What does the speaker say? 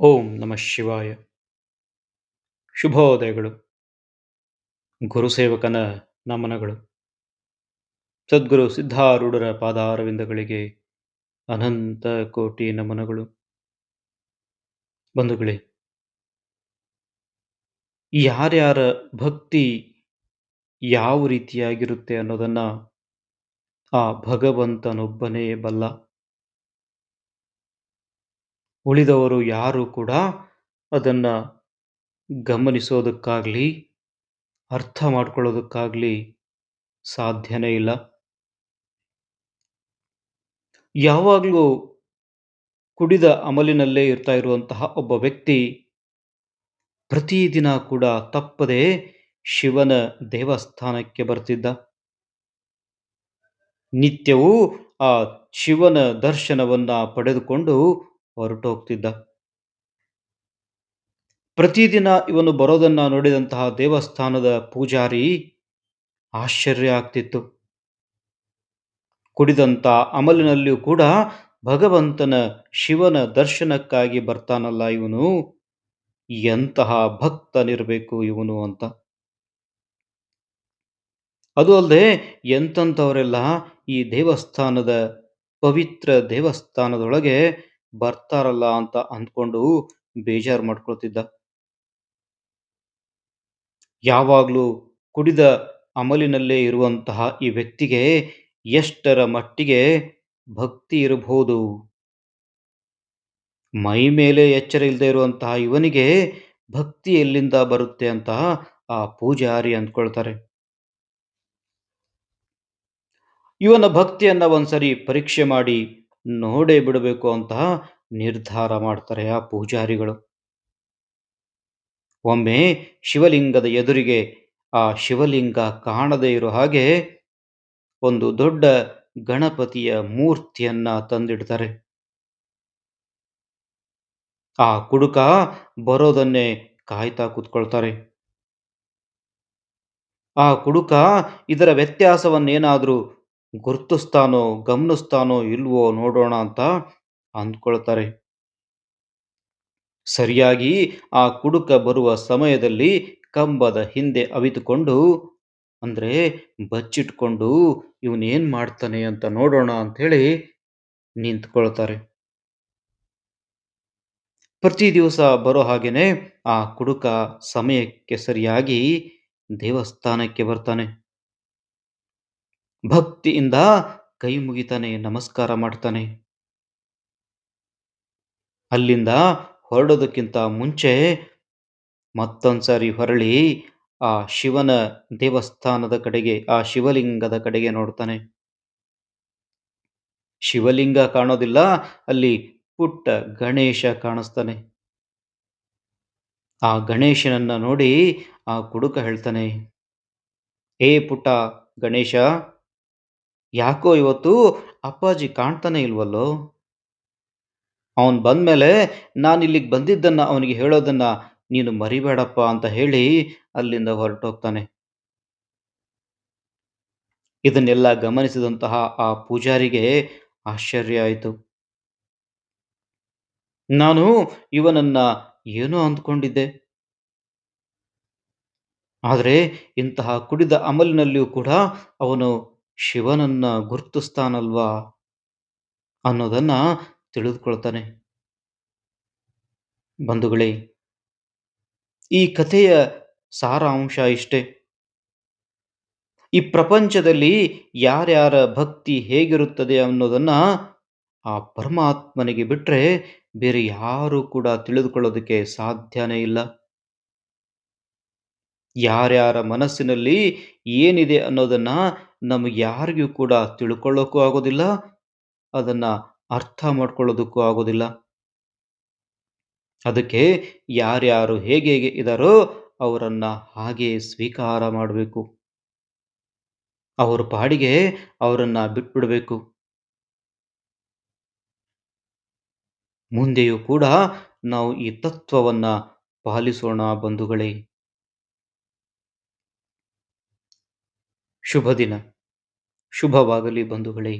ಓಂ ನಮಃ ಶಿವಾಯ. ಶುಭೋದಯಗಳು. ಗುರುಸೇವಕನ ನಮನಗಳು. ಸದ್ಗುರು ಸಿದ್ಧಾರೂಢರ ಪಾದಾರವಿಂದಗಳಿಗೆ ಅನಂತ ಕೋಟಿ ನಮನಗಳು. ಬಂಧುಗಳೇ, ಯಾರ್ಯಾರ ಭಕ್ತಿ ಯಾವ ರೀತಿಯಾಗಿರುತ್ತೆ ಅನ್ನೋದನ್ನ ಆ ಭಗವಂತನೊಬ್ಬನೇ ಬಲ್ಲ. ಉಳಿದವರು ಯಾರು ಕೂಡ ಅದನ್ನ ಗಮನಿಸೋದಕ್ಕಾಗ್ಲಿ, ಅರ್ಥ ಮಾಡ್ಕೊಳ್ಳೋದಕ್ಕಾಗ್ಲಿ ಸಾಧ್ಯನೇ ಇಲ್ಲ. ಯಾವಾಗಲೂ ಕುಡಿದ ಅಮಲಿನಲ್ಲೇ ಇರ್ತಾ ಇರುವಂತಹ ಒಬ್ಬ ವ್ಯಕ್ತಿ ಪ್ರತಿದಿನ ಕೂಡ ತಪ್ಪದೇ ಶಿವನ ದೇವಸ್ಥಾನಕ್ಕೆ ಬರ್ತಿದ್ದ. ನಿತ್ಯವೂ ಆ ಶಿವನ ದರ್ಶನವನ್ನ ಪಡೆದುಕೊಂಡು ಹೊರಟೋಗ್ತಿದ್ದ. ಪ್ರತಿದಿನ ಇವನು ಬರೋದನ್ನ ನೋಡಿದಂತಹ ದೇವಸ್ಥಾನದ ಪೂಜಾರಿ ಆಶ್ಚರ್ಯ ಆಗ್ತಿತ್ತು. ಕುಡಿದಂತ ಅಮಲಿನಲ್ಲಿಯೂ ಕೂಡ ಭಗವಂತನ ಶಿವನ ದರ್ಶನಕ್ಕಾಗಿ ಬರ್ತಾನಲ್ಲ ಇವನು? ಎಂತಹ ಭಕ್ತನಿರಬೇಕು ಇವನು ಅಂತ. ಅದು ಅಲ್ಲದೆ ಎಂತಂಥವರೆಲ್ಲ ಈ ದೇವಸ್ಥಾನದ ಪವಿತ್ರ ದೇವಸ್ಥಾನದೊಳಗೆ ಬರ್ತಾರಲ್ಲ ಅಂತ ಅಂದ್ಕೊಂಡು ಬೇಜಾರು ಮಾಡ್ಕೊಳ್ತಿದ್ದ. ಯಾವಾಗಲೂ ಕುಡಿದ ಅಮಲಿನಲ್ಲೇ ಇರುವಂತಹ ಈ ವ್ಯಕ್ತಿಗೆ ಎಷ್ಟರ ಮಟ್ಟಿಗೆ ಭಕ್ತಿ ಇರಬಹುದು. ಮೈ ಮೇಲೆ ಎಚ್ಚರ ಇಲ್ಲದೆ ಇರುವಂತಹ ಇವನಿಗೆ ಭಕ್ತಿ ಎಲ್ಲಿಂದ ಬರುತ್ತೆ ಅಂತ ಆ ಪೂಜಾರಿ ಅಂದ್ಕೊಳ್ತಾರೆ. ಇವನ ಭಕ್ತಿಯನ್ನ ಒಂದ್ಸರಿ ಪರೀಕ್ಷೆ ಮಾಡಿ ನೋಡೇ ಬಿಡಬೇಕು ಅಂತ ನಿರ್ಧಾರ ಮಾಡ್ತಾರೆ ಆ ಪೂಜಾರಿಗಳು. ಒಮ್ಮೆ ಶಿವಲಿಂಗದ ಎದುರಿಗೆ ಆ ಶಿವಲಿಂಗ ಕಾಣದೇ ಇರೋ ಹಾಗೆ ಒಂದು ದೊಡ್ಡ ಗಣಪತಿಯ ಮೂರ್ತಿಯನ್ನ ತಂದಿಡ್ತಾರೆ. ಆ ಕುಡುಕ ಬರೋದನ್ನೇ ಕಾಯ್ತಾ ಕೂತ್ಕೊಳ್ತಾರೆ. ಆ ಕುಡುಕ ಇದರ ವ್ಯತ್ಯಾಸವನ್ನೇನಾದ್ರೂ ಗುರ್ತಿಸ್ತಾನೋ, ಗಮನಿಸ್ತಾನೋ ಇಲ್ವೋ ನೋಡೋಣ ಅಂತ ಅಂದ್ಕೊಳ್ತಾರೆ. ಸರಿಯಾಗಿ ಆ ಕುಡುಕ ಬರುವ ಸಮಯದಲ್ಲಿ ಕಂಬದ ಹಿಂದೆ ಅವಿತುಕೊಂಡು, ಅಂದ್ರೆ ಬಚ್ಚಿಟ್ಕೊಂಡು ಇವನೇನ್ ಮಾಡ್ತಾನೆ ಅಂತ ನೋಡೋಣ ಅಂಥೇಳಿ ನಿಂತ್ಕೊಳ್ತಾರೆ. ಪ್ರತಿ ದಿವಸ ಬರೋ ಹಾಗೇನೆ ಆ ಕುಡುಕ ಸಮಯಕ್ಕೆ ಸರಿಯಾಗಿ ದೇವಸ್ಥಾನಕ್ಕೆ ಬರ್ತಾನೆ. ಭಕ್ತಿಯಿಂದ ಕೈ ಮುಗಿತಾನೆ, ನಮಸ್ಕಾರ ಮಾಡ್ತಾನೆ. ಅಲ್ಲಿಂದ ಹೊರಡೋದಕ್ಕಿಂತ ಮುಂಚೆ ಮತ್ತೊಂದ್ಸರಿ ಹೊರಳಿ ಆ ಶಿವನ ದೇವಸ್ಥಾನದ ಕಡೆಗೆ, ಆ ಶಿವಲಿಂಗದ ಕಡೆಗೆ ನೋಡ್ತಾನೆ. ಶಿವಲಿಂಗ ಕಾಣೋದಿಲ್ಲ, ಅಲ್ಲಿ ಪುಟ್ಟ ಗಣೇಶ ಕಾಣಿಸ್ತಾನೆ. ಆ ಗಣೇಶನನ್ನ ನೋಡಿ ಆ ಕುಡುಕ ಹೇಳ್ತಾನೆ, ಏ ಪುಟ್ಟ ಗಣೇಶ ಯಾಕೋ ಇವತ್ತು ಅಪ್ಪಾಜಿ ಕಾಣ್ತಾನೆ ಇಲ್ವಲ್ಲೋ? ಅವನು ಬಂದ್ಮೇಲೆ ನಾನು ಇಲ್ಲಿಗೆ ಬಂದಿದ್ದನ್ನ ಅವನಿಗೆ ಹೇಳೋದನ್ನ ನೀನು ಮರಿಬೇಡಪ್ಪ ಅಂತ ಹೇಳಿ ಅಲ್ಲಿಂದ ಹೊರಟೋಗ್ತಾನೆ. ಇದನ್ನೆಲ್ಲ ಗಮನಿಸಿದಂತಹ ಆ ಪೂಜಾರಿಗೆ ಆಶ್ಚರ್ಯ ಆಯಿತು. ನಾನು ಇವನನ್ನ ಏನೋ ಅಂದ್ಕೊಂಡಿದ್ದೆ. ಆದರೆ ಇಂತಹ ಕುಡಿದ ಅಮಲಿನಲ್ಲಿಯೂ ಕೂಡ ಅವನು ಶಿವನನ್ನ ಗುರುತಿಸ್ತಾನಲ್ವಾ ಅನ್ನೋದನ್ನ ತಿಳಿದುಕೊಳ್ತಾನೆ. ಬಂಧುಗಳೇ, ಈ ಕಥೆಯ ಸಾರಾಂಶ ಇಷ್ಟೇ. ಈ ಪ್ರಪಂಚದಲ್ಲಿ ಯಾರ್ಯಾರ ಭಕ್ತಿ ಹೇಗಿರುತ್ತದೆ ಅನ್ನೋದನ್ನ ಆ ಪರಮಾತ್ಮನಿಗೆ ಬಿಟ್ರೆ ಬೇರೆ ಯಾರು ಕೂಡ ತಿಳಿದುಕೊಳ್ಳೋದಕ್ಕೆ ಸಾಧ್ಯನೇ ಇಲ್ಲ. ಯಾರ್ಯಾರ ಮನಸ್ಸಿನಲ್ಲಿ ಏನಿದೆ ಅನ್ನೋದನ್ನ ನಮಗೆ ಯಾರಿಗೂ ಕೂಡ ತಿಳ್ಕೊಳ್ಳೋಕ್ಕೂ ಆಗೋದಿಲ್ಲ, ಅದನ್ನ ಅರ್ಥ ಮಾಡ್ಕೊಳ್ಳೋದಕ್ಕೂ ಆಗೋದಿಲ್ಲ. ಅದಕ್ಕೆ ಯಾರ್ಯಾರು ಹೇಗೆ ಹೇಗೆ ಇದ್ದಾರೋ ಅವರನ್ನ ಹಾಗೆ ಸ್ವೀಕಾರ ಮಾಡಬೇಕು. ಅವರ ಪಾಡಿಗೆ ಅವರನ್ನ ಬಿಟ್ಬಿಡಬೇಕು. ಮುಂದೆಯೂ ಕೂಡ ನಾವು ಈ ತತ್ವವನ್ನ ಪಾಲಿಸೋಣ ಬಂಧುಗಳೇ. ಶುಭ ದಿನ ಶುಭವಾಗಲಿ ಬಂಧುಗಳೇ.